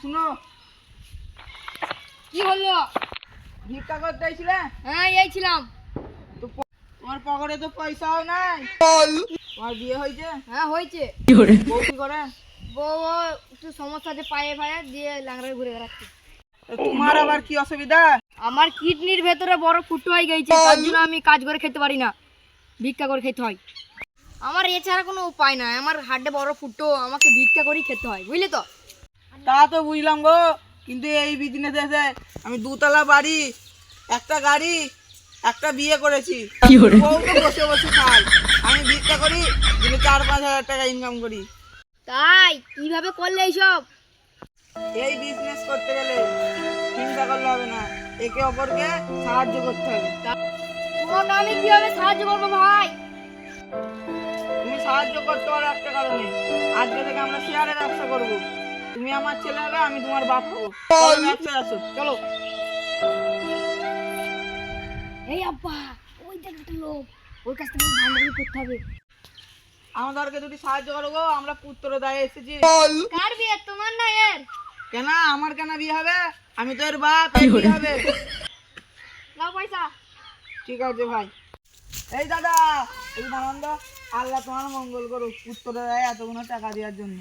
শুনো। কি হলো? ভিক্ষা করতে আইছিলে হ্যাঁ এই ছিলাম তো তোমার পকেটে তো পয়সাও নাই। তোমার বিয়ে হয়েছে? হ্যাঁ হয়েছে। বউ কি করে? বউ একটু সমস্যা আছে পায়ে পায়ে দিয়ে লাংড়ায় ঘুরে বেড়াচ্ছে। তোমার আবার কি অসুবিধা? আমার কিডনির ভেতরে বড় ফুটো হয়ে গেছে তার জন্য আমি কাজ করে খেতে পারি না। ভিক্ষা করে খেতে হয়। আমার এছাড়া কোনো উপায় নাই। আমার হাড্ডে বড় ফুটো আমাকে ভিক্ষা করেই খেতে হয় বুঝলি তো? তা তো বুঝলাম গো কিন্তু এই বিজনেস এসে আমি দুতলা বাড়ি একটা গাড়ি একটা বিয়ে করেছি। বসে বসে খাই আমি ভিক্ষা করি দিনে চার পাঁচ হাজার টাকা ইনকাম করি। তাই কীভাবে করলে এইসব? এই বিজনেস করতে গেলে চিন্তা করলে হবে না। একে অপরকে সাহায্য করতে হবে। তোমাকে আমি কীভাবে সাহায্য করব ভাই? তুমি সাহায্য করতে পারো একটা কারণে। আজকে থেকে আমরা শেয়ারে ব্যবসা করব। তুমি আমার ছেলে হবে আমি তোমার বাপ হব। ব্যবসায় আসো চলো। এই আব্বা ওই দেখ একটা লোক ওর কাছ থেকে করতে হবে। আমাদেরকে যদি সাহায্য করো গো আমরা পুত্র দায়ে এসেছি। কার বিয়ে? তোমার না এর? কেন আমার কেন বিয়ে হবে? আমি তো এর বাপ বিয়ে হবে? নাও পয়সা। ঠিক আছে ভাই। এই দাদা এই আনন্দ আল্লাহ তোমার মঙ্গল করুক পুত্র দেয় এতগুলো টাকা দেওয়ার জন্য।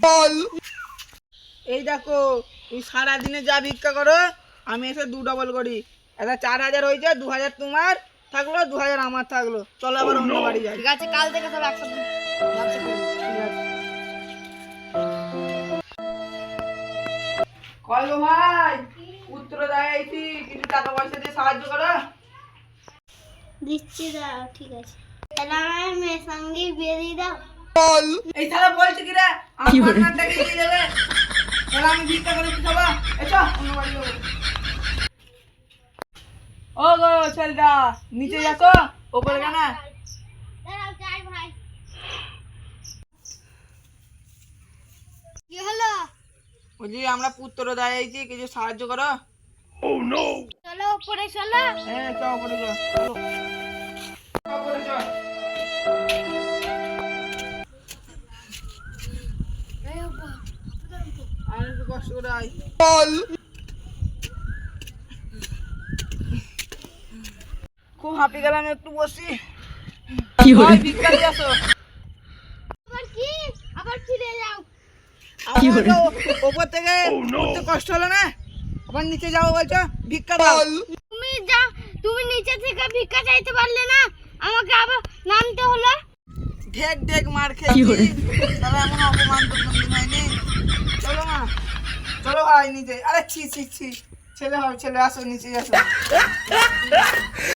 এই দেখো তুমি সারাদিনে যা ভিক্ষা করো আমি এসে দু ডবল করি। এটা চার হাজার হয়েছে দু হাজার তোমার থাকল দু হাজার আমার থাকল। চলো আবার অন্য বাড়ি যাই। ঠিক আছে কাল থেকে সব একসাথে। ব্যবসা করব ঠিক আছে কয় গো ভাই পুত্র দেয় আইছি কিছু টাকা পয়সা দিয়ে সাহায্য করো। দিচ্ছি দাও ঠিক আছে। তাহলে আমার মেয়ের সঙ্গে বিয়ে দিয়ে দাও। এই ছাড়া বলছে কি রে? আমার পার্টনারটাকে দিয়ে দেবে? তাহলে আমি ভিক্ষা করে কি খাব এসো। অন্য বাড়ি ও গো ছেলেটা নিচে ওপরে কেন? দাঁড়াও যাই ভাই কি হলো বলছি আমরা পুত্র দেয় আইছি কিছু সাহায্য করো। চলো উপরে চলো। হ্যাঁ চলো। করে খুব হাঁপি গেলাম একটু বসি। আসো আবার কি? আবার ফিরে যাও। ওপর থেকে উঠতে কষ্ট হলো না? আবার নিচে যাব বলছো ভিক্ষা দাও। তুমি যা তুমি নিচে থেকে ভিক্ষা চাইতে পারলে না আমাকে আবার নামতে হলো। ঢেক ঢেক মার খেয়েছি। তবে এমন অপমান তো হয়নি। চলো মা। চলো ভাই নিজে। আরে ছি ছি ছি। ছেলে হয় ছেলে আসো নিচে আসো।